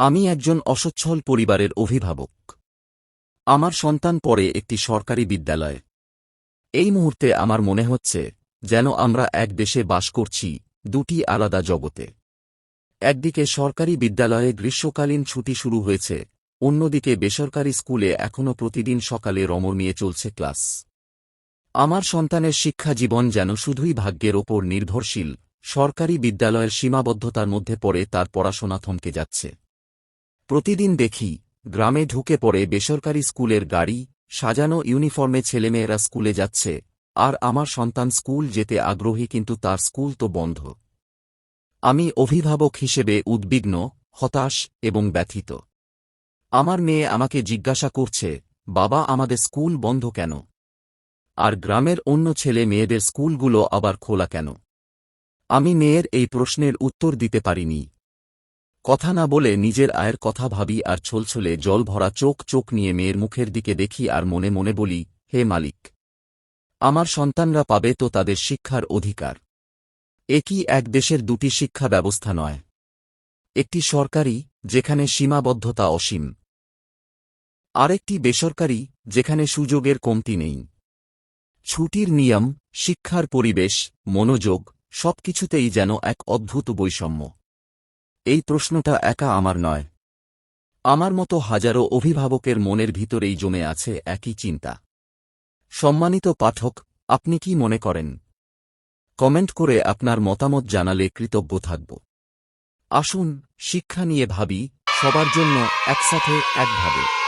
আমি একজন অসচ্ছল পরিবারের অভিভাবক। আমার সন্তান পড়ে একটি সরকারি বিদ্যালয়ে। এই মুহূর্তে আমার মনে হচ্ছে যেন আমরা এক দেশে বাস করছি, দুটি আলাদা জগতে। একদিকে সরকারি বিদ্যালয়ে গ্রীষ্মকালীন ছুটি শুরু হয়েছে, অন্যদিকে বেসরকারি স্কুলে এখনও প্রতিদিন সকালে রমর নিয়ে চলছে ক্লাস। আমার সন্তানের শিক্ষা জীবন যেন শুধুই ভাগ্যের ওপর নির্ভরশীল, সরকারি বিদ্যালয়ের সীমাবদ্ধতার মধ্যে পড়ে তার পড়াশোনা থমকে যাচ্ছে। প্রতিদিন দেখি, গ্রামে ঢুকে পড়ে বেসরকারি স্কুলের গাড়ি, সাজানো ইউনিফর্মে ছেলেমেয়েরা স্কুলে যাচ্ছে, আর আমার সন্তান স্কুল যেতে আগ্রহী কিন্তু তার স্কুল তো বন্ধ। আমি অভিভাবক হিসেবে উদ্বিগ্ন, হতাশ এবং ব্যথিত। আমার মেয়ে আমাকে জিজ্ঞাসা করছে, বাবা, আমাদের স্কুল বন্ধ কেন? আর গ্রামের অন্য ছেলে মেয়েদের স্কুলগুলো আবার খোলা কেন? আমি মেয়ের এই প্রশ্নের উত্তর দিতে পারিনি। কথা না বলে নিজের আয়ের কথা ভাবি আর ছলছলে জল ভরা চোখ চোখ নিয়ে মেয়ের মুখের দিকে দেখি আর মনে মনে বলি, হে মালিক। আমার সন্তানরা পাবে তো তাদের শিক্ষার অধিকার। একই এক দেশের দুটি শিক্ষা ব্যবস্থা নয়। একটি সরকারি, যেখানে সীমাবদ্ধতা অসীম। আরেকটি বেসরকারি, যেখানে সুযোগের কমতি নেই। ছুটির নিয়ম, শিক্ষার পরিবেশ, মনোযোগ, সবকিছুতেই যেন এক অদ্ভুত বৈষম্য। এই প্রশ্নটা একা আমার নয়। আমার মতো হাজারো অভিভাবকের মনের ভিতরেই জমে আছে একই চিন্তা। সম্মানিত পাঠক, আপনি কি মনে করেন? কমেন্ট করে আপনার মতামত জানালে কৃতজ্ঞ থাকব। আসুন, শিক্ষা নিয়ে ভাবি, সবার জন্য একসাথে একভাবে।